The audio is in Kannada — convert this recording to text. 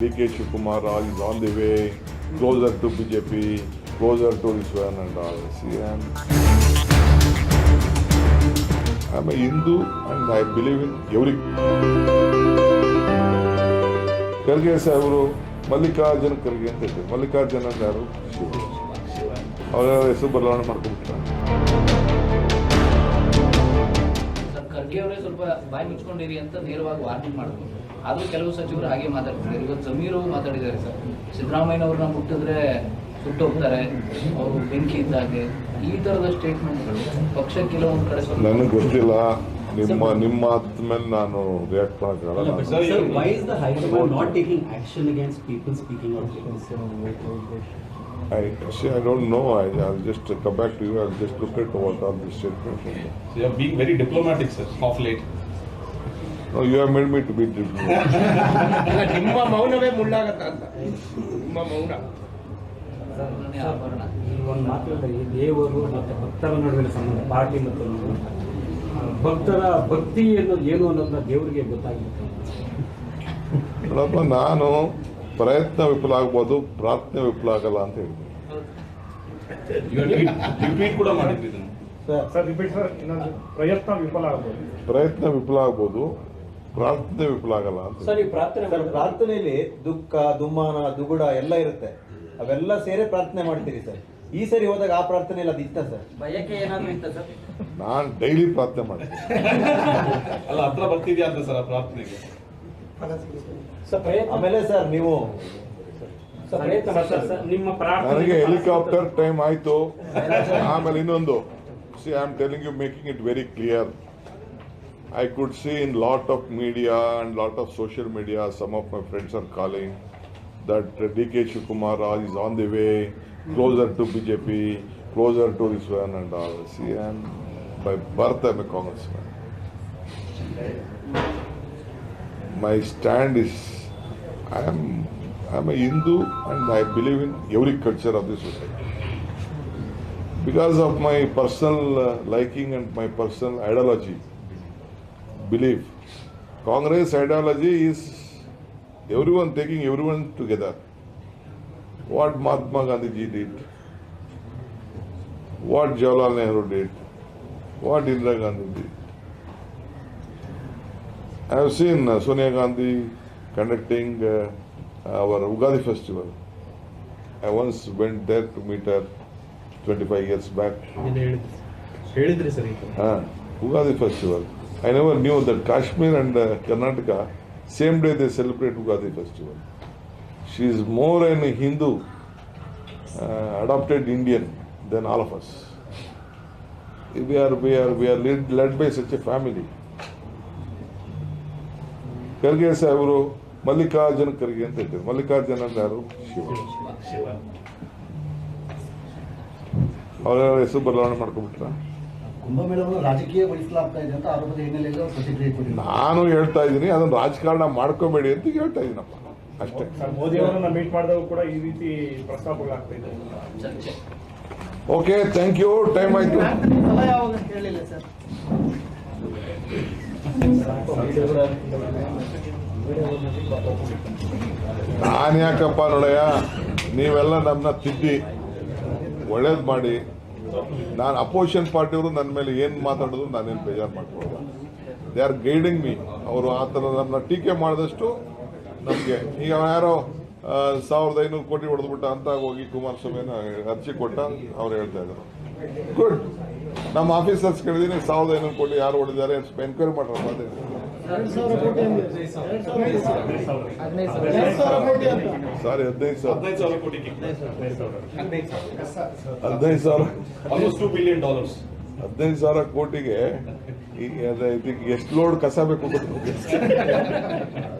D K Shivakumar all is on the way closer to B J P closer to the ಸ್ವಯನ್ and all C M I am Hindu and I believe in every Kharge ಸಾಹೇಬರು, ಮಲ್ಲಿಕಾರ್ಜುನ್ ಖರ್ಗೆ ಅಂತ ಹೇಳ್ತಾರೆ ಮಲ್ಲಿಕಾರ್ಜುನ ಯಾರು? ಅವರ ಹೆಸರು ಬದಲಾವಣೆ ಮಾಡ್ಕೊಬಿಟ್ಟಿದ್ದಾರೆ ಸರ್ ಖರ್ಗೆ ಅವರೇ ಸ್ವಲ್ಪ ಬಾಯಿ ಮುಚ್ಕೊಂಡಿರಿ ಅಂತ ನೇರವಾಗಿ ವಾರ್ನಿಂಗ್ ಮಾಡಿದ್ರು. ಆದ್ರೂ ಕೆಲವು ಸಚಿವರು ಹಾಗೆ ಮಾತಾಡ್ತಿದ್ದಾರೆ. ಇವತ್ತು ಸಮೀರು ಮಾತಾಡಿದ್ದಾರೆ ಸರ್. ಸಿದ್ದರಾಮಯ್ಯನವ್ರನ್ನ ಮುಟ್ಟಿದ್ರೆ ಸುಟ್ಟು ಹೋಗ್ತಾರೆ. ಅವರು ಬೆಂಕಿ ಇದ್ದಾಗೆ ಈ ತರದ ಸ್ಟೇಟ್ಮೆಂಟ್ಗಳು ಪಕ್ಷ ಕೆಲವೊಂದು ಕಡೆ ನನಗೆ ಗೊತ್ತಿಲ್ಲ. ನಿಮ್ಮ ನಿಮ್ಮ ಹತ್ತ ಮೇಲೆ ನಾನು ರಿಯಾಕ್ಟ್ ಮಾಡೋಕ್ಕಾಗಲ್ಲ I see. I don't know. I, I'll just come back to you. I'll just look at what are the statements. So you're being very diplomatic, sir, of late. No, you have made me to be diplomatic. ನಿಮ್ಮ ಮೌನವೇ ಮುಳ್ಳಾಗತ್ತ ಅಂತ ನಿಮ್ಮ ಮೌನ ಒಂದು ಮಾತಾಡಿದ್ರೆ ದೇವರು ಮತ್ತು ಭಕ್ತರ ನಡುವಿನ ಸಂಬಂಧ ಪಾರ್ಟಿ ಮತ್ತು ಭಕ್ತರ ಭಕ್ತಿ ಅನ್ನೋದು ಏನು ಅನ್ನೋದನ್ನ ದೇವರಿಗೆ ಗೊತ್ತಾಗಿರುತ್ತೆ ನೋಡಪ್ಪ ನಾನು ಪ್ರಯತ್ನ ವಿಫಲ ಆಗ್ಬೋದು ಪ್ರಾರ್ಥನೆ ವಿಫಲ ಆಗಲ್ಲ ಅಂತ ಹೇಳಿದ್ರು You are tweet, you ಕೂಡ ಮಾಡಿದ್ರಿ ಇದನ್ನು. ಸರ್ ರಿಪೀಟ್ ಸರ್ ಇನ್ನೊಂದು ಪ್ರಯತ್ನ ವಿಫಲ ಆಗ್ಬೋದು. ಪ್ರಯತ್ನ ವಿಫಲ ಆಗ್ಬೋದು ಪ್ರಾರ್ಥನೆ ವಿಫಲ ಆಗಲ್ಲ ಅಂತ ಸರ್ ಈ ಪ್ರಾರ್ಥನೆ ಸರ್ ಪ್ರಾರ್ಥನೆಯಲ್ಲಿ ದುಃಖ ದುಮ್ಮಾನ ದುಗುಡ ಎಲ್ಲ ಇರುತ್ತೆ. ಅವೆಲ್ಲ ಸೇರಿ ಪ್ರಾರ್ಥನೆ ಮಾಡ್ತೀರಿ ಸರ್. ಈ ಸರಿ ಹೋದಾಗ ಆ ಪ್ರಾರ್ಥನೆ ಇಲ್ಲ ಅದು ಇತ್ತ ಸರ್? ಬಯಕೆ ಏನಾದ್ರು ಇತ್ತ ಸರ್? ನಾನು ಡೈಲಿ ಪ್ರಾರ್ಥನೆ ಮಾಡ್ತೀನಿ. ಅಲ್ಲ ಹತ್ರ ಬರ್ತಿದ್ಯಾ ಅಂತ ಸರ್ ಆ ಪ್ರಾರ್ಥನೆಗೆ? ಆಮೇಲೆ ಸರ್ ನೀವು ಸರ್ ಪ್ರಯತ್ನ ಮಾಡ್ತಾರೆ ಸರ್ ನಿಮ್ಮ ಪ್ರಾರ್ಥನೆ ನನಗೆ ಹೆಲಿಕಾಪ್ಟರ್ ಟೈಮ್ ಆಯ್ತು ಆಮೇಲೆ ಇನ್ನೊಂದು see I am telling you making it very clear I could see in lot of media and lot of social media some of my friends are calling that D K Shivakumar is on the way, closer to BJP, closer to this one and all. See, and by birth I'm a congressman. My stand is, I am, I am a Hindu and I believe in every culture of this society. Because of my personal uh, liking and my personal ideology, belief, Congress ideology is everyone taking everyone together. What Mahatma Gandhi did, what Jawaharlal Nehru did, what Indira Gandhi did. I have seen uh, Sonia Gandhi conducting uh, our Ugadi festival. I once went there to meet her 25 years back. Ah, Ugadi festival. I never knew that Kashmir and uh, Karnataka, same day they celebrate Ugadi festival. She is more a Hindu, uh, adopted Indian than all of us. We are, we are, we are led, led by such a family. Kharge ಸಾಹೇಬರು ಮಲ್ಲಿಕಾರ್ಜುನ ಖರ್ಗೆ ಅಂತ ಇದ್ದಾರೆ. ಮಲ್ಲಿಕಾರ್ಜುನ ಅಂದ್ರೆ ಯಾರು? ಶಿವ. ಅವರ ಹೆಸರು ಬದಲಾವಣೆ ಪ್ರತಿಕ್ರಿಯೆ ನಾನು ಹೇಳ್ತಾ ಇದ್ದೀನಿ ಅದನ್ನು ರಾಜಕಾರಣ ಮಾಡ್ಕೋಬೇಡಿ ಅಂತ ಹೇಳ್ತಾ ಇದ್ದೀನಪ್ಪ. ಅಷ್ಟೇ. ಸರ್ ಮೋದಿ ಅವರನ್ನ ಮೀಟ್ ಮಾಡಿದಾಗ ಕೂಡ ಈ ರೀತಿ ಪ್ರಸ್ತಾಪಗಳಾಗ್ತಾ ಇದೆ. ಓಕೆ ಥ್ಯಾಂಕ್ ಯು ಟೈಮ್ ಆಯ್ತು. ನಾನು ಯಾಕಪ್ಪ ನೋಡಯ್ಯ ನೀವೆಲ್ಲ ನಮ್ಮನ್ನ ತಿದ್ದಿ, ಒಳ್ಳೇದು ಮಾಡಿ. ನಾನು ಅಪೋಸಿಷನ್ ಪಾರ್ಟಿಯವರು ನನ್ನ ಮೇಲೆ ಏನು ಮಾತಾಡೋದು ನಾನೇನು ಬೇಜಾರು ಮಾಡ್ಕೊಳ್ಳಲ್ಲ. ದೇ ಆರ್ ಗೈಡಿಂಗ್ ಮೀ ಅವರು ಆ ಥರ ನಮ್ಮನ್ನ ಟೀಕೆ ಮಾಡಿದಷ್ಟು ನಮಗೆ. ಈಗ ಯಾರೋ ಸಾವಿರದ ಐನೂರು ಕೋಟಿ ಹೊಡೆದ್ಬಿಟ್ಟ ಅಂತ ಹೋಗಿ ಕುಮಾರಸ್ವಾಮಿನ ಅರ್ಜಿ ಕೊಟ್ಟ ಅವ್ರು ಹೇಳ್ತಾ ಇದ್ರು. ಗುಡ್ ನಮ್ಮ ಆಫೀಸರ್ಸ್ ಕೇಳಿದೀನಿ ಸಾವಿರದ ಐನೂರು ಕೋಟಿ ಯಾರು ಹೊಡೆದಿದ್ದಾರೆ ಎನ್ಕ್ವೈರಿ ಮಾಡ್ರಪ್ಪ ಅದೇ ಸಾರಿ ಹದಿನೈದು ಸಾವಿರ. ಹದಿನೈದು ಸಾವಿರ. ಹದಿನೈದು ಸಾವಿರ. ಕೋಟಿಗೆ ಎಷ್ಟು ಲೋಡ್ ಕಸ ಬೇಕು ಗೊತ್ತು?